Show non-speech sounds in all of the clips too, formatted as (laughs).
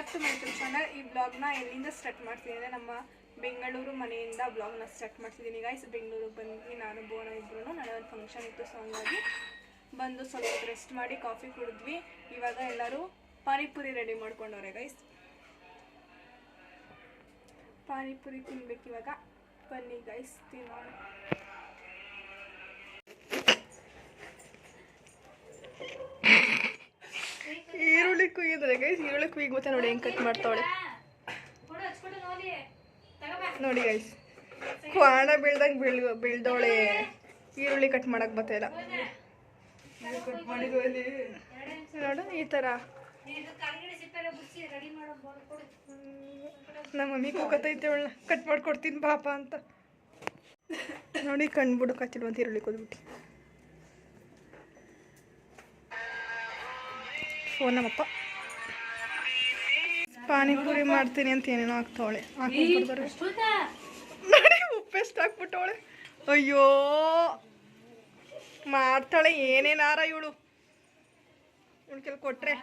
Back to my YouTube channel, ಈ ಬ್ಲಾಗ್ನ ಎಲ್ಲಿಂದ ಸ್ಟಾರ್ಟ್ ಮಾಡ್ತೀನಿ ಅಂದರೆ ನಮ್ಮ ಬೆಂಗಳೂರು ಮನೆಯಿಂದ ಬ್ಲಾಗ್ನ ಸ್ಟಾರ್ಟ್ ಮಾಡ್ತಿದ್ದೀನಿ. ಗೈಸ್ ಬೆಂಗಳೂರಿಗೆ ಬಂದ್ವಿ ನಾನು, ಬೋನ ಇಬ್ರು ನನಗೆ ಒಂದು ಫಂಕ್ಷನ್ ಇತ್ತು. ಸೊ ಹಂಗಾಗಿ ಬಂದು ಸ್ವಲ್ಪ ರೆಸ್ಟ್ ಮಾಡಿ ಕಾಫಿ ಕುಡಿದ್ವಿ. ಇವಾಗ ಎಲ್ಲರೂ ಪಾನಿಪುರಿ ರೆಡಿ ಮಾಡ್ಕೊಂಡವ್ರೆ ಗೈಸ್ ಪಾನಿಪುರಿ ತಿನ್ಬೇಕು ಇವಾಗ. ಬನ್ನಿ ಗೈಸ್ ತಿನ್ನೋಣ. ಈರುಳ್ಳಿ ಕುಯ್ಯಿದ್ರೆ ಗೈಸ್ ಈರುಳ್ಳಿ ಕುಯ್ಯಿಗೆ ನೋಡಿ. ಹೆಂಗೆ ಕಟ್ ಮಾಡ್ತಾವಳೆ. ನೋಡಿ. ಗೈಸ್ ಕ್ವಾಣ ಬೆಳ್ದಂಗೆ ಬೀಳ್ ಬೀಳ್ದವಳೆ. ಈರುಳ್ಳಿ ಕಟ್ ಮಾಡಕ್ ಬತ್ತಿಲ್ಲ. ನೋಡು ಈ ತರ. ನಮ್ಮ ಮಮ್ಮಿ ಕೂಗತೈತೆ ಅವಳ ಕಟ್ ಮಾಡ್ಕೊಡ್ತೀನಿ ಪಾಪ ಅಂತ. ನೋಡಿ ಕಣ್ಬಿಡು ಕಚ್ಚಿಡು ಅಂತ ಈರುಳ್ಳಿ ಕೊದ್ಬಿಟ್ಟು. ಓ ನಮ್ಮಪ್ಪ. ಪಾನಿಪುರಿ ಮಾಡ್ತೀನಿ ಅಂತ ಏನೇನೋ ಆಗ್ತಾವಳೆ ನೋಡಿ ಉಪ್ಪೆಷ್ಟು ಹಾಕ್ಬಿಟ್ಟವಳೆ. ಅಯ್ಯೋ ಮಾಡ್ತಾಳೆ ಏನೇನಾರ ಇವಳು? ಇವಳು ಕೆಲ ಕೊಟ್ರೆ.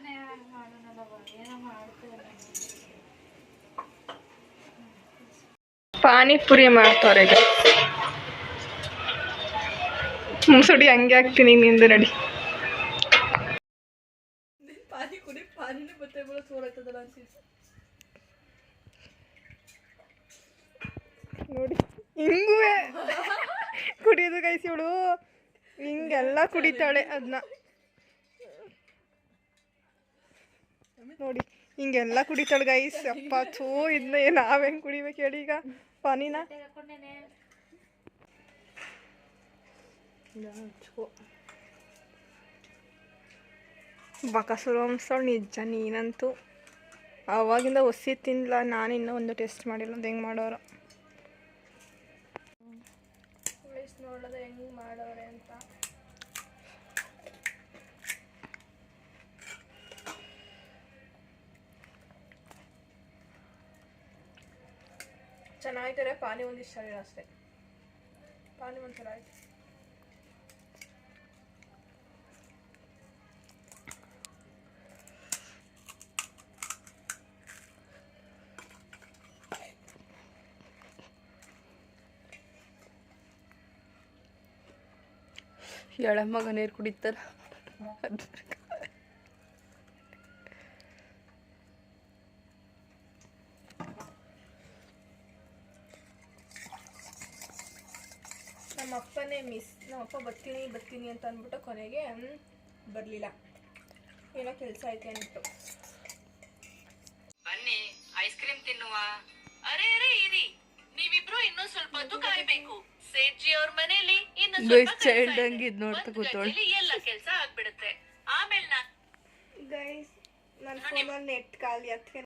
ಪಾನಿಪುರಿ ಮಾಡ್ತಾರೆ ಈಗ ಮುಸುಡಿ ಹಂಗೆ ಹಾಕ್ತೀನಿ ನಿಂದು ನಡಿ ಪಾನಿಪುರಿ ಪಾನಿನೇ ಬತ್ತೆ ಬರೋ ಸೋರತ್ತದಲ್ಲ ಅನ್ಸಿಸ್ ನೋಡಿ ಹಿಂಗುವೆ ಕುಡಿಯೋದು ಗೈಸ್ ಇವಳು ಹಿಂಗೆಲ್ಲ ಕುಡಿತಾಳೆ ಅದನ್ನ ನೋಡಿ, ಹಿಂಗೆಲ್ಲ ಕುಡಿತಾಳೆ ಗೈಸ್ ಅಪ್ಪ, ಥೂ ಇದನ್ನ ನಾವ್ ಹೆಂಗ್ ಕುಡಿಬೇಕು ಹೇಳಿ ಈಗ? ಪಾನಿನ? ಬಕಸುರು ಅನ್ಸೋಳು ನಿಜ ನೀನಂತೂ. ಅವಾಗಿಂದ ಒಸಿ ತಿನ್ಲ, ನಾನು ಇನ್ನೂ ಒಂದು ಟೆಸ್ಟ್ ಮಾಡಿಲ್ಲ ಅದು ಹೆಂಗೆ ಮಾಡೋರು? ನೋಡೋದು ಹೆಂಗೆ ಮಾಡೋರೆ ಅಂತ. ಚೆನ್ನಾಗಿದ್ದಾರೆ ಪಾನಿ ಒಂದಿಷ್ಟು ಸರಿ ಅಷ್ಟೇ ಪಾನಿ ಒಂದ್ಸಲ ಆಯ್ತು ಎಳಮ್ಮಗ ನೀರು ಕುಡಿತಾರ ಅಪ್ಪ ಬರ್ತೀನಿ ಬರ್ತೀನಿ ಅಂತ ಅಂದ್ಬಿಟ್ಟು ಕೊನೆಗೆ ಬರಲಿಲ್ಲ. ಏನೋ ಕೆಲಸ ಐತೆ ಅಂದ್ಬಿಟ್ಟು. ಬನ್ನಿ ಐಸ್ ಕ್ರೀಮ್ ತಿನ್ನುವ. ಅರೆ ಅರೆ ಇರಿ. ನೀವಿಬ್ರು ಇನ್ನೂ ಸ್ವಲ್ಪ ಹೊತ್ತು ಕಾಯ್ಬೇಕು. ಸೇಠ್ಜಿ ಅವ್ರ ಮನೇಲಿ ಇನ್ನು ಸ್ವಲ್ಪ ಕೆಲ್ಸ ಇದೆ. ಹಂಗ್ ಇದ್ ನೋಡ್ತಾ ಒಂದ್. ಗಂಟೆಲಿ ಎಲ್ಲ ಕೆಲಸ ಆಗ್ಬಿಡುತ್ತೆ. ಆಮೇಲೆ ನಾ ಗೈಸ್ ನನ್ನ ಫೋನಲ್ಲಿ ನೆಟ್ ಖಾಲಿ ಅದಕ್ಕೆ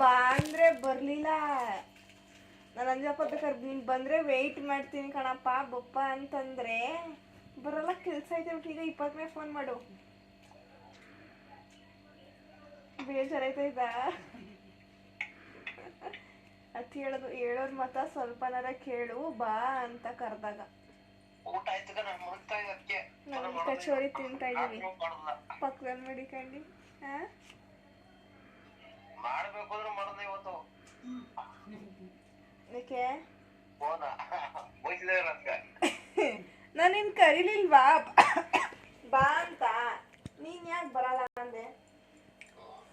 ಬಾ ಅಂದ್ರೆ ಬರ್ಲಿಲ್ಲ ನಾನು ಅಂಜಪ್ಪ ಬೇಕಾದ್ರೆ ನೀನು ಬಂದರೆ ವೆಯ್ಟ್ ಮಾಡ್ತೀನಿ ಕಣಪ್ಪ ಬಪ್ಪ ಅಂತಂದರೆ ಬರಲ್ಲ ಕೆಲಸ ಐತೆ ಬಿಟ್ಟು ಈಗ ಇಪ್ಪತ್ತನೇ ಫೋನ್ ಮಾಡು. ಇದಾ ಅತ್ ಹೇಳೋದು ಹೇಳೋದ್ ಮತ ಸ್ವಲ್ಪನಾರ ಕೇಳು ಬಾ ಅಂತ ಕರೆದಾಗ. ನಾನು ಕಚೋರಿ ತಿಂತಾ ಇದೀನಿ ಪಕ್ಕದಲ್ಲಿ ಮಡಿಕಂಡು ಹಾ ಮಾಡ್ಬೇಕು ಅಂದ್ರೆ ಮಾಡ್ದೆ ಇವತ್ತು. ಅದಕ್ಕೆ (laughs) ನಾನು ನಿನ್ ಕರೀಲಿಲ್ವಾ? ಬಾ ಅಂತ. ನೀನ್ ಯಾಕೆ ಬರಲ್ಲ ಅಂದೆ?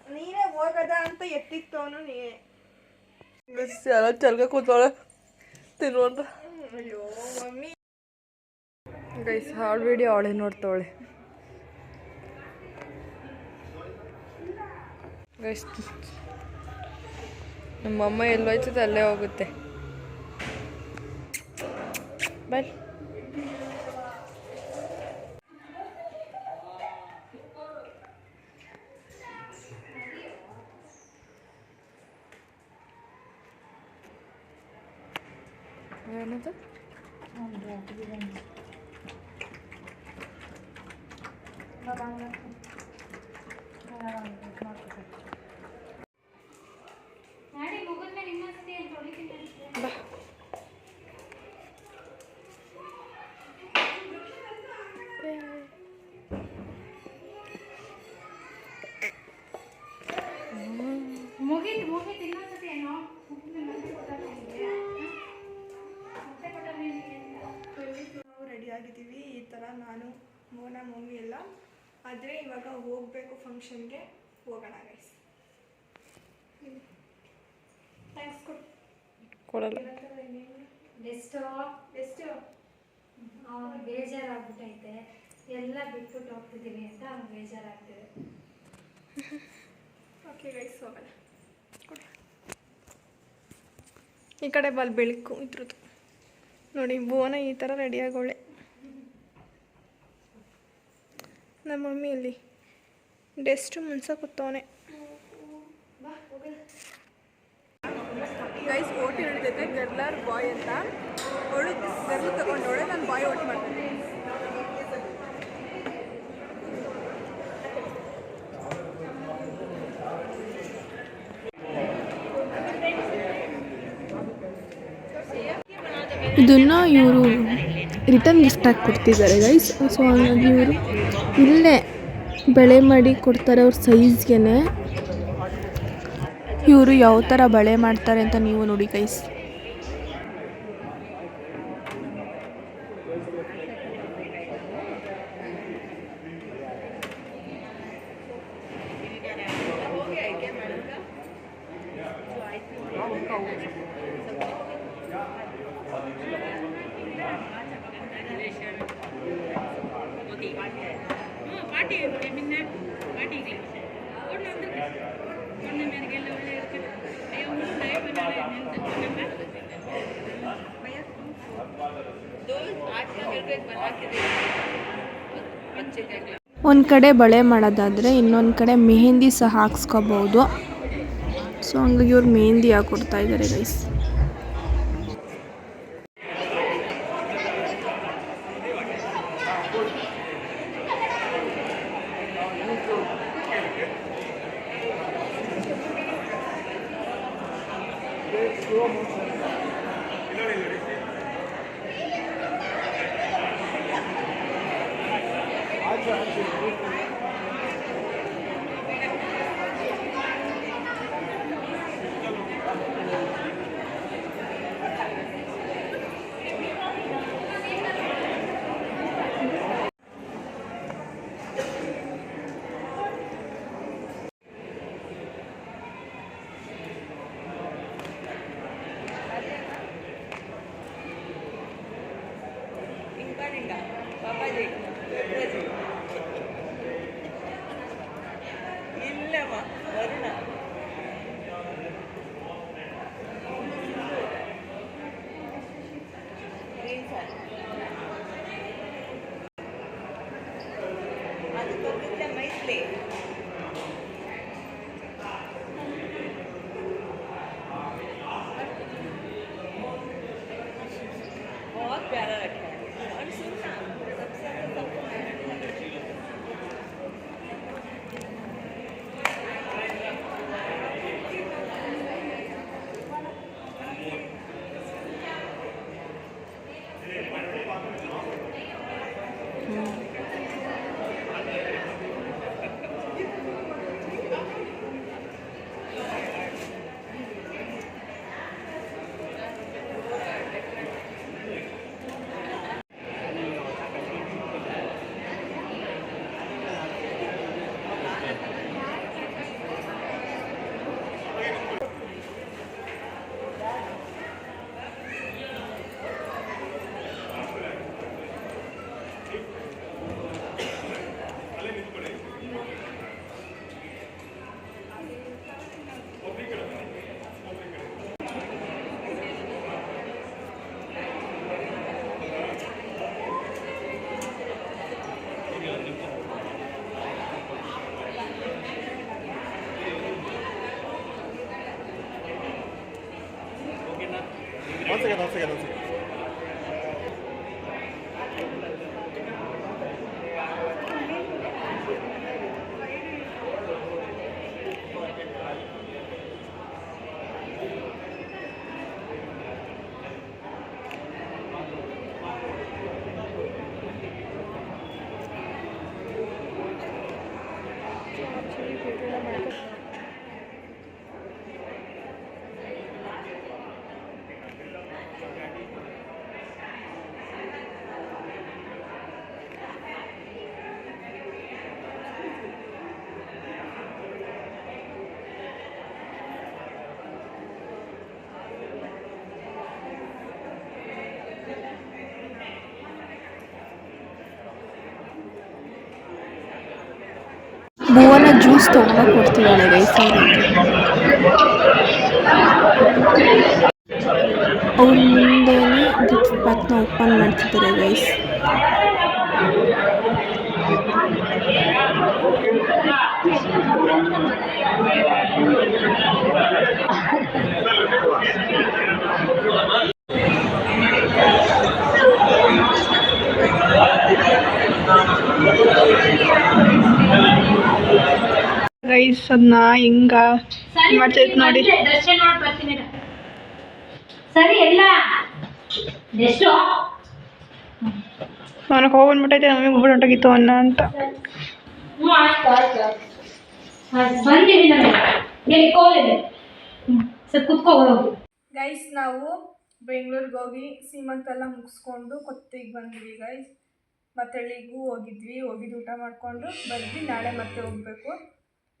ನೀನೇ ಹೋಗದ ಅಂತ ಎತ್ತಿಕ್ತವನು ನೀನೇ ಎಲ್ಲ ಚಲ್ಕ ಕೂತವಳೆ ತಿನ್ನುವಂತ ಅಯ್ಯೋ ಮಮ್ಮಿ. ಗೈಸ್ ಹಾಳು ವಿಡಿಯೋ ಅವಳೆ ನೋಡ್ತಾವಳೆ. ಗೈಸ್ ನಮ್ಮಮ್ಮ ಎಲ್ಲೋಯ್ತದೆ ಅಲ್ಲೇ ಹೋಗುತ್ತೆ. ಬಾಯ್ ಮಮ್ಮಿ ಎಲ್ಲ ಆದರೆ ಇವಾಗ ಹೋಗಬೇಕು ಫಂಕ್ಷನ್ಗೆ ಹೋಗೋಣ ಗೈಸ್ ಥ್ಯಾಂಕ್ಸ್ ಕೊಡು. ಕೊಡಲ್ಲ. ಬೆಸ್ಟ್ ಅವನು ಬೇಜಾರಾಗ್ಬಿಟ್ಟೈತೆ ಎಲ್ಲ ಬಿಟ್ಬಿಟ್ಟು ಹೋಗ್ತಿದ್ದೀವಿ ಅಂತ ಅವ್ನು ಬೇಜಾರಾಗ್ತಿದೆ. (laughs) ಓಕೆ ಗೈಸ್ ಹೋಗೋಣ. ಕೊಡಿ. ಈ ಕಡೆ ಬಲ್ ಬೆಳಕು ಇದ್ರದ್ದು. ನೋಡಿ ಭುವನ ಈ ಥರ ರೆಡಿ ನಮ್ಮ ಮಮ್ಮಿ ಅಲ್ಲಿ ಡೆಸ್ಟ್ ಮುನ್ಸ ಕೂತವನೆ. ಗೈಸ್ ಓಟಿ ನಡೀತೈತೆ. ಗರ್ಲಾರ್ ಬಾಯ್ ಅಂತ. ಅವಳು ಗರ್ಲು ತಗೊಂಡವಳೆ ನಾನು ಬಾಯ್ ಓಟ್ ಮಾಡ್ತೀನಿ. ಇದನ್ನು ಇವರು ರಿಟರ್ನ್ ಗಿಫ್ಟಾಗಿ ಕೊಡ್ತಿದ್ದಾರೆ ಗೈಸ್ ಸೊ ಹಾಗಾಗಿ ಇವರು ಇಲ್ಲೇ ಬಳೆ ಮಾಡಿ ಕೊಡ್ತಾರೆ ಅವ್ರ ಸೈಜ್ಗೆ ಇವರು ಯಾವ ಥರ ಬಳೆ ಮಾಡ್ತಾರೆ ಅಂತ ನೀವು ನೋಡಿ ಗೈಸ್ ಒಂದು ಕಡೆ ಬಳೆ ಮಾಡೋದಾದರೆ ಇನ್ನೊಂದು ಕಡೆ ಮೆಹಂದಿ ಸಹ ಹಾಕ್ಸ್ಕೋಬೋದು. ಸೊ ಹಂಗಾಗಿ ಇವ್ರು ಮೆಹಂದಿ ಹಾಕೊಡ್ತಾ ಇದ್ದಾರೆ ಗೈಸ್ Amazing. ಜ್ಯೂಸ್ ತೊಗೊಂಡು ಕೊಡ್ತಿದ್ದಾಳೆ ಗೈಸ್ ಅವ್ರ ಮುಂದೆನೇ ಗಿಫ್ಟ್ ಪ್ಯಾಕ್ನ ಓಪನ್ ಮಾಡ್ತಿದ್ದಾರೆ ಗೈಸ್ ಗೈಸ್ ಅದನ್ನ ಹಿಂಗ ಮಾಡ್ತೈತೆ ನೋಡಿ. ಸರಿ ಎಲ್ಲ ಎಷ್ಟು? ನನಗೆ ಹೋಗ್ಬಿಟ್ಟೈತೆ ನಮಗೆ ಹೊಂಟೋಗಿತ್ತು ಅನ್ನ ಅಂತ. ಹೋಗಿ. ಗೈಸ್ ನಾವು ಬೆಂಗಳೂರಿಗೆ ಹೋಗಿ ಸೀಮಂತ ಎಲ್ಲ ಮುಗಿಸ್ಕೊಂಡು ಕೊತ್ತಿಗೆ ಬಂದ್ವಿ ಗೈಸ್ ಮತ್ತೆ ಹಳ್ಳಿಗೂ ಹೋಗಿದ್ವಿ ಹೋಗಿದ್ದು ಊಟ ಮಾಡಿಕೊಂಡು ಬಂದ್ವಿ ನಾಳೆ ಮತ್ತೆ ಹೋಗಬೇಕು.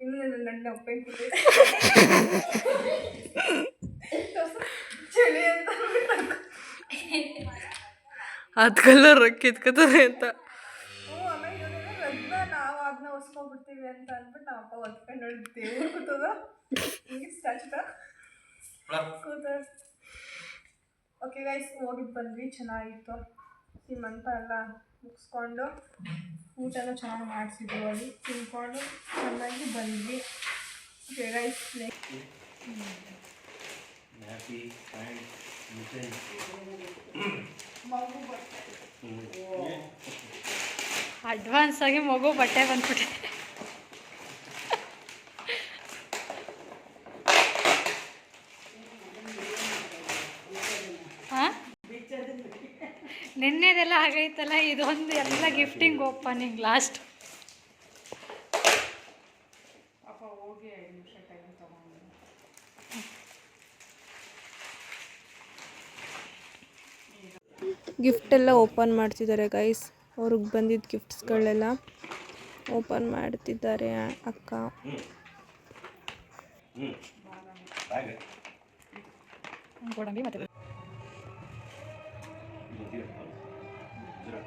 ಇನ್ನು ನನ್ನ ನನ್ನ ಒಪ್ಪೆ ಚಳಿ ಅಂತ ಅದು ಕಲರ್ ಅಂತ. ಆಮೇಲೆ ಇವನೇನೋ ರಗ್ನ ನಾವು ಅದನ್ನ ಹೊಸ್ಕೊಂಡ್ಬಿಡ್ತೀವಿ ಅಂತ ಅಂದ್ಬಿಟ್ಟು ನಮ್ಮ ಅಪ್ಪ ಹೊತ್ಕೊಂಡು ನೋಡಿ ದೇವ್ರು ಕೂತದ. ಹಿಂಗೆ ಕೂತ. ಓಕೆ ಗೈಸ್ ಹೋಗಿದ್ದು ಬಂದ್ವಿ ಚೆನ್ನಾಗಿತ್ತು. ಸೀಮಂತ ಎಲ್ಲ ಮುಗಿಸ್ಕೊಂಡು ಊಟನೂ ಚೆನ್ನಾಗಿ ಮಾಡಿಸಿದ್ರು ಅಲ್ಲಿ. ತಿನ್ಕೊಂಡು ಚೆನ್ನಾಗಿ ಬಂದ್ವಿ. ರೈಸ್ ಗೈಸ್ ಅಡ್ವಾನ್ಸ್ ಆಗಿ ಮಗು ಬಟ್ಟೆ ಬಂದ್ಬಿಟ್ಟೆ ನಿನ್ನೆದೆಲ್ಲ ಆಗೈತಲ್ಲ ಇದೊಂದು ಎಲ್ಲ ಗಿಫ್ಟಿಂಗ್ ಓಪನಿಂಗ್ ಲಾಸ್ಟ್ ಗಿಫ್ಟ್ ಎಲ್ಲ ಓಪನ್ ಮಾಡ್ತಿದ್ದಾರೆ ಗೈಸ್ ಅವ್ರಿಗೆ ಬಂದಿದ್ದ ಗಿಫ್ಟ್ಸ್ಗಳೆಲ್ಲ ಓಪನ್ ಮಾಡ್ತಿದ್ದಾರೆ ಅಕ್ಕ. ಇದ್ರ